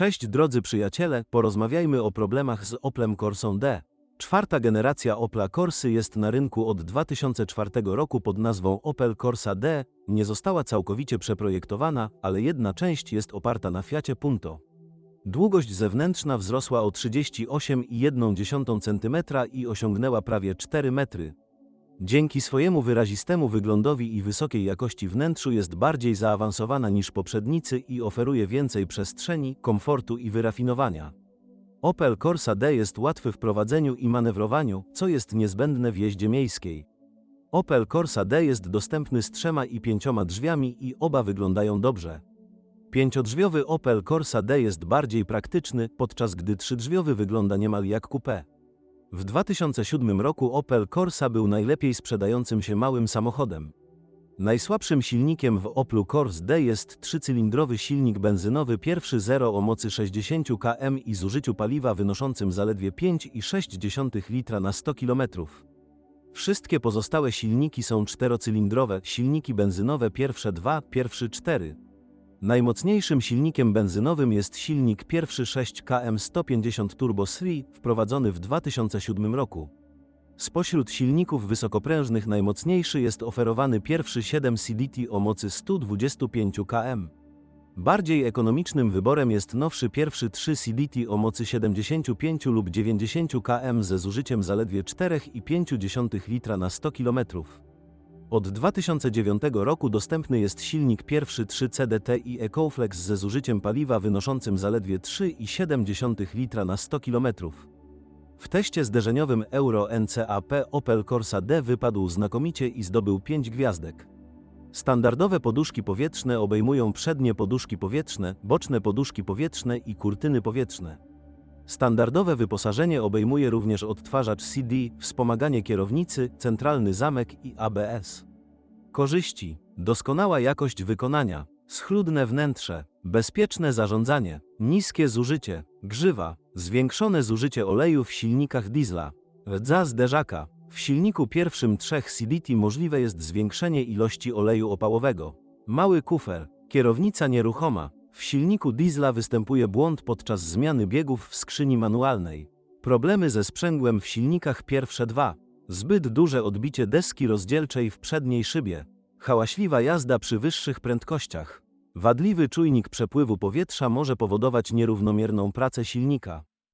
Cześć drodzy przyjaciele, porozmawiajmy o problemach z Oplem Corsą D. Czwarta generacja Opla Corsy jest na rynku od 2004 roku pod nazwą Opel Corsa D. Nie została całkowicie przeprojektowana, ale jedna część jest oparta na Fiacie Punto. Długość zewnętrzna wzrosła o 38,1 cm i osiągnęła prawie 4 metry. Dzięki swojemu wyrazistemu wyglądowi i wysokiej jakości wnętrzu jest bardziej zaawansowana niż poprzednicy i oferuje więcej przestrzeni, komfortu i wyrafinowania. Opel Corsa D jest łatwy w prowadzeniu i manewrowaniu, co jest niezbędne w jeździe miejskiej. Opel Corsa D jest dostępny z trzema i pięcioma drzwiami i oba wyglądają dobrze. Pięciodrzwiowy Opel Corsa D jest bardziej praktyczny, podczas gdy trzydrzwiowy wygląda niemal jak coupé. W 2007 roku Opel Corsa był najlepiej sprzedającym się małym samochodem. Najsłabszym silnikiem w Oplu Corsa D jest trzycylindrowy silnik benzynowy pierwszy zero o mocy 60 km i zużyciu paliwa wynoszącym zaledwie 5,6 litra na 100 km. Wszystkie pozostałe silniki są czterocylindrowe, silniki benzynowe pierwsze 2, pierwszy 4. Najmocniejszym silnikiem benzynowym jest silnik pierwszy 6 km 150 Turbo 3, wprowadzony w 2007 roku. Spośród silników wysokoprężnych najmocniejszy jest oferowany pierwszy 7 CDT o mocy 125 km. Bardziej ekonomicznym wyborem jest nowszy pierwszy 3 CDT o mocy 75 lub 90 km ze zużyciem zaledwie 4,5 litra na 100 km. Od 2009 roku dostępny jest silnik pierwszy 3 CDT i EcoFlex ze zużyciem paliwa wynoszącym zaledwie 3,7 litra na 100 km. W teście zderzeniowym Euro NCAP Opel Corsa D wypadł znakomicie i zdobył 5 gwiazdek. Standardowe poduszki powietrzne obejmują przednie poduszki powietrzne, boczne poduszki powietrzne i kurtyny powietrzne. Standardowe wyposażenie obejmuje również odtwarzacz CD, wspomaganie kierownicy, centralny zamek i ABS. Korzyści: doskonała jakość wykonania, schludne wnętrze, bezpieczne zarządzanie, niskie zużycie, grzywa, zwiększone zużycie oleju w silnikach diesla, rdza zderzaka. W silniku pierwszym trzech CDT możliwe jest zwiększenie ilości oleju opałowego. Mały kufer, kierownica nieruchoma. W silniku diesla występuje błąd podczas zmiany biegów w skrzyni manualnej. Problemy ze sprzęgłem w silnikach pierwsze dwa. Zbyt duże odbicie deski rozdzielczej w przedniej szybie. Hałaśliwa jazda przy wyższych prędkościach. Wadliwy czujnik przepływu powietrza może powodować nierównomierną pracę silnika.